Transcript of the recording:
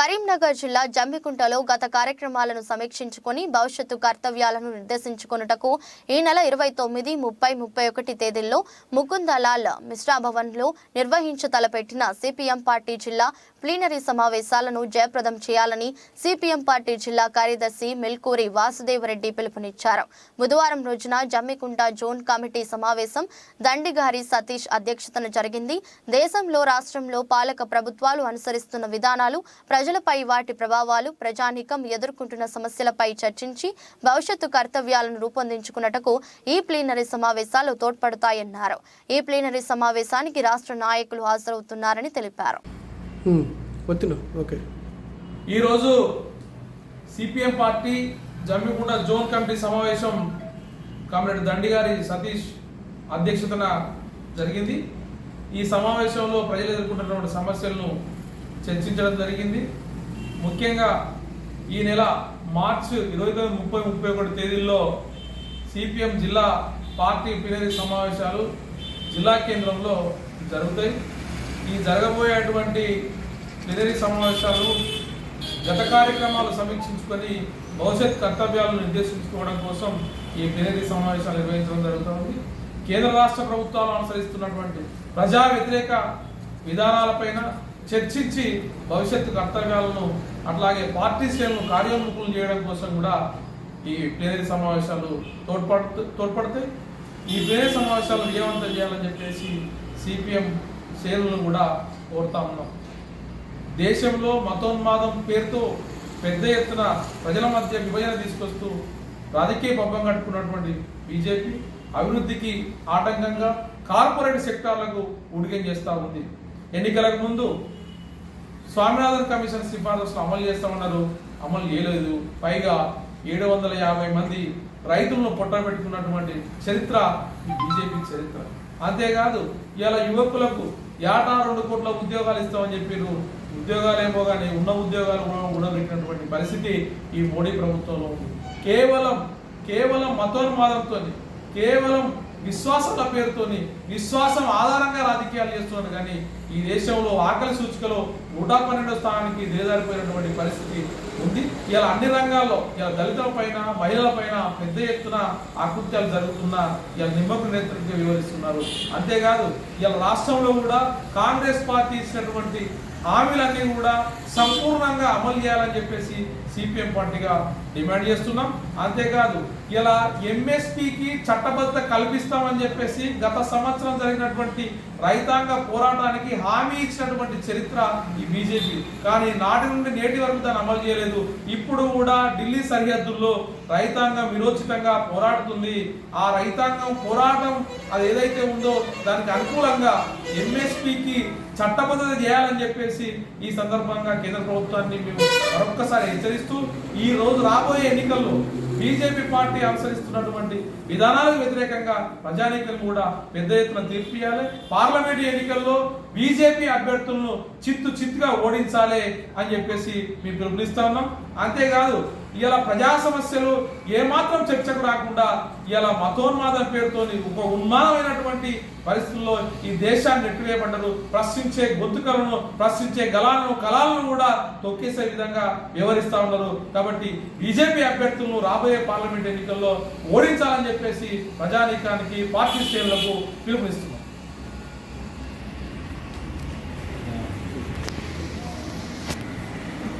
కరీంనగర్ జిల్లా జమ్మికుంటలో గత కార్యక్రమాలను సమీక్షించుకొని భవిష్యత్తు కర్తవ్యాలను నిర్దేశించుకొనుటకు ఈ నెల ఇరవై తొమ్మిది ముప్పై ముప్పై ఒకటి తేదీల్లో ముకుందలాల్ మిశ్రాభవన్లో నిర్వహించ తలపెట్టిన సిపిఎం పార్టీ జిల్లా ప్లీనరీ సమావేశాలను జయప్రదం చేయాలని సిపిఎం పార్టీ జిల్లా కార్యదర్శి మిల్కూరి వాసుదేవరెడ్డి పిలుపునిచ్చారు. బుధవారం రోజున జమ్మికుంట జోన్ కమిటీ సమావేశం దండిగారి సతీష్ అధ్యక్షతన జరిగింది. దేశంలో రాష్ట్రంలో పాలక ప్రభుత్వాలు అనుసరిస్తున్న విధానాలు ప్రజ ప్రజలపై వాటి ప్రభావాలు ప్రజానీకం ఎదుర్కొంటున్న సమస్యలపై చర్చించి భవిష్యత్తు కర్తవ్యాలను రూపొందించుకున్నటకు ఈ ప్లీనరీ సమావేశాలు తోడ్పడతాయన్నారు. ఈ ప్లీనరీ సమావేశానికి రాష్ట్ర నాయకులు హాజరవుతున్నారని తెలిపారు. ఈరోజు CPM party Jammikunta zone committee సమావేశం కామ్రేడ్ దండిగారి సతీష్ అధ్యక్షతన జరిగింది. ఈ సమావేశంలో ప్రజలు ఎదుర్కొంటున్నటువంటి సమస్యలను చర్చించడం జరిగింది. ముఖ్యంగా ఈ నెల మార్చి ఇరవై తొమ్మిది ముప్పై ముప్పై ఒకటి తేదీల్లో సిపిఎం జిల్లా పార్టీ ప్లీనరీ సమావేశాలు జిల్లా కేంద్రంలో జరుగుతాయి. ఈ జరగబోయేటువంటి ప్లీనరీ సమావేశాలు గత కార్యక్రమాలు సమీక్షించుకొని భవిష్యత్ కర్తవ్యాలను నిర్దేశించుకోవడం కోసం ఈ ప్లీనరీ సమావేశాలు నిర్వహించడం జరుగుతుంది కేంద్ర రాష్ట్ర ప్రభుత్వాలు అనుసరిస్తున్నటువంటి ప్రజా వ్యతిరేక విధానాలపైన చర్చించి భవిష్యత్తు కర్తవ్యాలను అట్లాగే పార్టీ శ్రేణులను కార్యోన్ముఖులు చేయడం కోసం కూడా ఈ ప్లేనరీ సమావేశాలు తోడ్పడు తోడ్పడతాయి. ఈ ప్లేనరీ సమావేశాలు విజయవంతం చేయాలని చెప్పేసి సిపిఎం శ్రేణులను కూడా కోరుతా ఉన్నాం. దేశంలో మతోన్మాదం పేరుతో పెద్ద ఎత్తున ప్రజల మధ్య విభజన తీసుకొస్తూ రాజకీయ పబ్బం కట్టుకున్నటువంటి బీజేపీ అభివృద్ధికి ఆటంకంగా కార్పొరేట్ సెక్టార్లకు ఉడిగం చేస్తూ ఉంది. ఎన్నికలకు ముందు స్వామినాథన్ కమిషన్ సిఫారసులు అమలు చేస్తామన్నారు. అమలు చేయలేదు. పైగా ఏడు వందల యాభై మంది రైతులను పొట్టబెట్టుకున్నటువంటి చరిత్ర ఈ బీజేపీ చరిత్ర. అంతేకాదు ఇలా యువకులకు ఏటా రెండు కోట్ల ఉద్యోగాలు ఇస్తామని చెప్పారు ఉద్యోగాలేమో కానీ ఉన్న ఉద్యోగాలు కూడా ఉండబెట్టినటువంటి పరిస్థితి ఈ మోడీ ప్రభుత్వంలో ఉంది. కేవలం కేవలం మతోన్మాదంతో కేవలం విశ్వాసాల పేరుతోని విశ్వాసం ఆధారంగా రాజకీయాలు చేస్తున్నారు. కానీ ఈ దేశంలో ఆకలి సూచికలో నూట పన్నెండో స్థానానికి దిగజారిపోయినటువంటి పరిస్థితి ఉంది. ఇలా అన్ని రంగాల్లో ఇలా దళితుల పైన మహిళల పైన పెద్ద ఎత్తున ఆకృత్యాలు జరుగుతున్నా ఇలా నిమ్మకు నేతృత్వం వివరిస్తున్నారు. అంతేకాదు ఇలా రాష్ట్రంలో కూడా కాంగ్రెస్ పార్టీ ఇచ్చినటువంటి హామీలన్నీ కూడా సంపూర్ణంగా అమలు చేయాలని చెప్పేసి సిపిఎం పార్టీగా డిమాండ్ చేస్తున్నాం. అంతేకాదు ఇలా ఎంఎస్పికి చట్టబద్ధ కల్పిస్తామని చెప్పేసి గత సంవత్సరం జరిగినటువంటి రైతాంగ పోరాటానికి హామీ ఇచ్చినటువంటి చరిత్ర ఈ బీజేపీ. కానీ నాటి నుండి నేటి వరకు దాన్ని అమలు చేయలేదు. ఇప్పుడు కూడా ఢిల్లీ సరిహద్దుల్లో రైతాంగం విరోచితంగా పోరాడుతుంది. ఆ రైతాంగం పోరాటం అది ఏదైతే ఉందో దానికి అనుకూలంగా ఎంఎస్పికి చట్టబద్ధత చేయాలని చెప్పేసి ఈ సందర్భంగా కేంద్ర ప్రభుత్వాన్ని మేము మరొక్కసారి హెచ్చరిస్తూ ఈ రోజు రాబోయే ఎన్నికల్లో బీజేపీ పార్టీ అనుసరిస్తున్నటువంటి విధానాలకు వ్యతిరేకంగా ప్రజానీకం కూడా పెద్ద ఎత్తున తీర్పియాలి పార్లమెంట్ ఎన్నికల్లో బీజేపీ అభ్యర్థులను చిత్తు చిత్తుగా ఓడించాలి అని చెప్పేసి మేము పిలుపునిస్తా ఉన్నాం. అంతేకాదు ఇలా ప్రజా సమస్యలు ఏమాత్రం చర్చకు రాకుండా ఇలా మతోన్మాదం పేరుతోని ఒక ఉన్మాదమైనటువంటి పరిస్థితుల్లో ఈ దేశాన్ని నెట్టివేయబడ్డరు ప్రశ్నించే గొంతుకలను ప్రశ్నించే గలాలను కళాలను కూడా తొక్కేసే విధంగా వివరిస్తూ ఉన్నారు. కాబట్టి బీజేపీ అభ్యర్థులను రాబోయే పార్లమెంట్ ఎన్నికల్లో ఓడించాలని చెప్పేసి ప్రజానీకానికి పార్టీ శ్రేణులకు పిలుపునిస్తున్నారు